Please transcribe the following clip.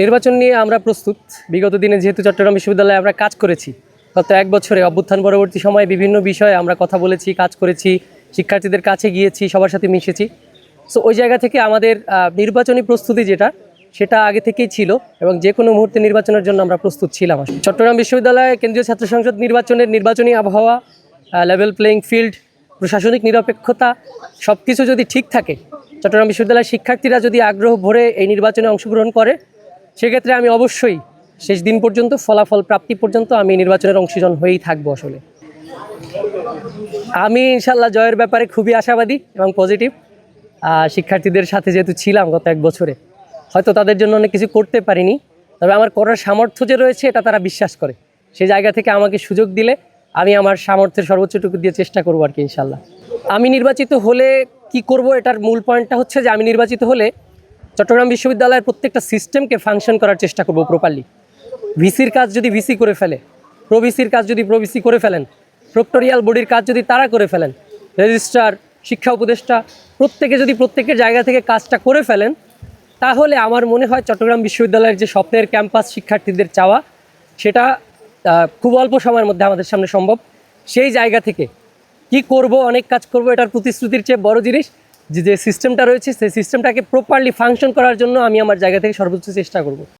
নির্বাচন নিয়ে আমরা প্রস্তুত। বিগত দিনে যেহেতু চট্টগ্রাম বিশ্ববিদ্যালয়ে আমরা কাজ করেছি, গত এক বছরে অভ্যুত্থান পরবর্তী সময়ে বিভিন্ন বিষয়ে আমরা কথা বলেছি, কাজ করেছি, শিক্ষার্থীদের কাছে গিয়েছি, সবার সাথে মিশেছি। সো ওই জায়গা থেকে আমাদের নির্বাচনী প্রস্তুতি যেটা, সেটা আগে থেকেই ছিল এবং যে কোনো মুহূর্তে নির্বাচনের জন্য আমরা প্রস্তুত ছিলাম। চট্টগ্রাম বিশ্ববিদ্যালয়ে কেন্দ্রীয় ছাত্র সংসদ নির্বাচনের নির্বাচনী আবহাওয়া লেভেল প্লেয়িং ফিল্ড প্রশাসনিক নিরপেক্ষতা সব কিছু যদি ঠিক থাকে, চট্টগ্রাম বিশ্ববিদ্যালয়ের শিক্ষার্থীরা যদি আগ্রহ ভরে এই নির্বাচনে অংশগ্রহণ করে সেক্ষেত্রে আমি অবশ্যই শেষ দিন পর্যন্ত, ফলাফল প্রাপ্তি পর্যন্ত আমি নির্বাচনের অংশীজন হয়েই থাকব আসলে। আমি ইনশাল্লাহ জয়ের ব্যাপারে খুবই আশাবাদী এবং পজিটিভ শিক্ষার্থীদের সাথে যেহেতু ছিলাম গত এক বছরে, হয়তো তাদের জন্য অনেক কিছু করতে পারিনি, তবে আমার করার সামর্থ্য যে রয়েছে এটা তারা বিশ্বাস করে। সেই জায়গা থেকে আমাকে সুযোগ দিলে আমি আমার সামর্থ্যের সর্বোচ্চটুকু দিয়ে চেষ্টা করব আর কি ইনশাল্লাহ আমি নির্বাচিত হলে কি করব এটার মূল পয়েন্টটা হচ্ছে যে আমি নির্বাচিত হলে চট্টগ্রাম বিশ্ববিদ্যালয়ের প্রত্যেকটা সিস্টেমকে ফাংশন করার চেষ্টা করব প্রপারলি ভিসির কাজ যদি ভিসি করে ফেলে প্রভিসির কাজ যদি প্রভিসি করে ফেলেন প্রক্টোরিয়াল বডির কাজ যদি তারা করে ফেলেন রেজিস্ট্রার শিক্ষা উপদেষ্টা, প্রত্যেকে যদি প্রত্যেকের জায়গা থেকে কাজটা করে ফেলেন, তাহলে আমার মনে হয় চট্টগ্রাম বিশ্ববিদ্যালয়ের যে স্বপ্নের ক্যাম্পাস শিক্ষার্থীদের চাওয়া, সেটা খুব অল্প সময়ের মধ্যে আমাদের সামনে সম্ভব। সেই জায়গা থেকে কি করব, অনেক কাজ করব, এটার প্রতিশ্রুতির চেয়ে বড় জিনিস যে যে সিস্টেমটা রয়েছে, সেই সিস্টেমটাকে প্রপারলি ফাংশন করার জন্য আমি আমার জায়গা থেকে সর্বোচ্চ চেষ্টা করব।